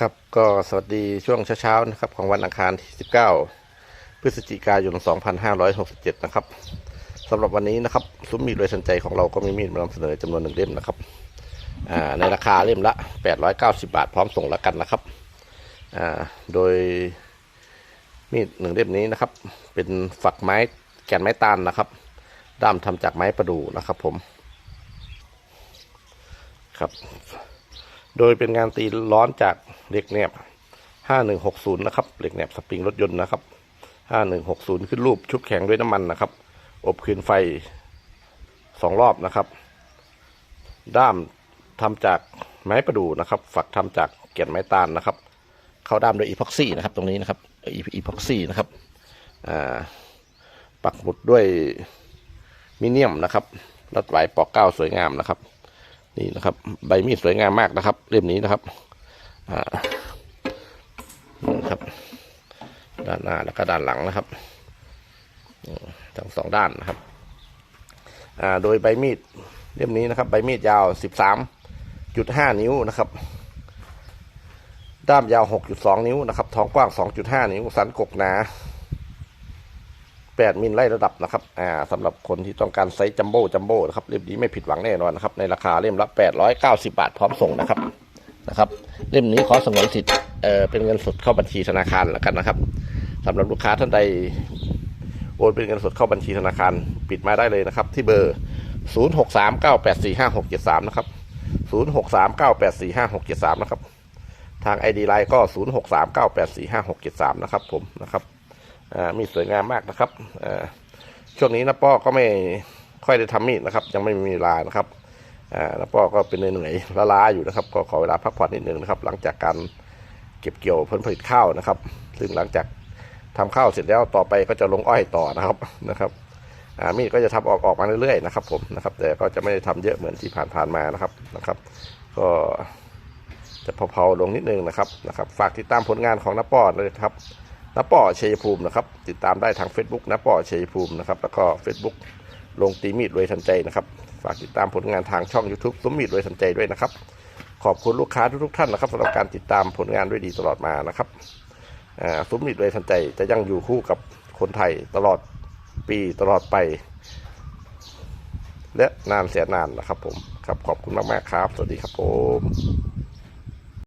ครับก็สวัสดีช่วงเช้าๆนะครับของวันอังคารที่ 19 พฤศจิกายน 2567 นะครับสำหรับวันนี้นะครับซุ้มมีดโดยสนใจของเราก็มีมีดมานำเสนอจำนวนหนึ่งเล่มนะครับในราคาเล่มละ 890 บาท พร้อมส่งแล้วกันนะครับโดยมีดหนึ่งเล่มนี้นะครับ เป็นฝักไม้แก่นไม้ตาลนะครับ ด้ามทำจากไม้ประดู่นะครับผมครับ โดยเป็นงานตีร้อนจากเหล็กแหนบ 5160 นะครับ เหล็กแหนบสปริงรถยนต์นะครับ 5160 ขึ้นรูปชุบแข็งด้วยน้ำมันนะครับ อบคืนไฟสองรอบนะครับ ด้ามทำจากไม้ประดู่นะครับ ฝักทำจากแก่นไม้ตาลนะครับ เข้าด้ามด้วยอีพ็อกซี่นะครับ ตรงนี้นะครับ อีพ็อกซี่นะครับ ปักหมุดด้วยมิเนียมนะครับรัดไหวปอกเก้าสวยงามนะครับ นี่นะครับ ใบมีดสวยงามมากนะครับเล่มนี้นะครับอ่านี่นะครับ ด้านหน้าแล้วก็ด้านหลังนะครับทั้งสองด้านนะครับอ่าโดยใบมีดเล่มนี้นะครับ ใบมีดยาวสิบสามจุดห้านิ้วนะครับ ด้ามยาวหกจุดสองนิ้วนะครับ ท้องกว้างสองจุดห้านิ้ว สันกกหนา แปดมิลไล่ระดับนะครับอ่าสำหรับคนที่ต้องการไซส์จัมโบ้จัมโบ้นะครับเล่มนี้ไม่ผิดหวังแน่นอนนะครับในราคาเล่มละแปดร้อยเก้าสิบาทพร้อมส่งนะครับนะครับ เล่มนี้ขอสงวนสิทธิ์เอ่อเป็นเงินสดเข้าบัญชีธนาคารแล้วกันนะครับสำหรับลูกค้าท่านใดโอนเป็นเงินสดเข้าบัญชีธนาคารปิดมาได้เลยนะครับ ที่เบอร์ศูนย์หกสามเก้าแปดสี่ห้าหกเจ็ดสามนะครับศูนย์หกสามเก้าแปดสี่ห้าหกเจ็ดสามนะครับ ทาง ID ไลน์ก็ศูนย์หกสามเก้าแปดสี่ห้าหกเจ็ดสามนะครับผมนะครับ มีดสวยงามมากนะครับช่วงนี้นะป้อก็ไม่ค่อยได้ทำมีดนะครับ ยังไม่มีเวลานะครับอ่านะป้อก็เป็นเหนื่อยๆล้าๆอยู่นะครับ ก็ขอเวลาพักผ่อนนิดนึงนะครับ หลังจากการเก็บเกี่ยวผลผลิตข้าวนะครับ ซึ่งหลังจากทำข้าวเสร็จแล้วต่อไปก็จะลงอ้อยต่อนะครับนะครับมีดก็จะทำออกออกมาเรื่อยๆนะครับ ผมนะครับ แต่ก็จะไม่ได้ทำเยอะเหมือนที่ผ่านๆมานะครับนะครับ ก็จะเผาๆลงนิดนึงนะครับนะครับ ฝากติดตามผลงานของน้าป้อเลยครับ น้าป่อชัยภูมินะครับ ติดตามได้ทาง Facebook น้าป่อชัยภูมินะครับ แล้วก็ Facebook ลงตีมีดรวยทันใจนะครับ ฝากติดตามผลงานทางช่อง YouTube ซุ้มมีดรวยทันใจด้วยนะครับ ขอบคุณลูกค้าทุกๆท่านนะครับสำหรับการติดตามผลงานด้วยดีตลอดมานะครับซุ้มมีดรวยทันใจจะยังอยู่คู่กับคนไทยตลอดปีตลอดไป และนานแสนนานนะครับผมครับขอบคุณมากๆครับ สวัสดีครับผม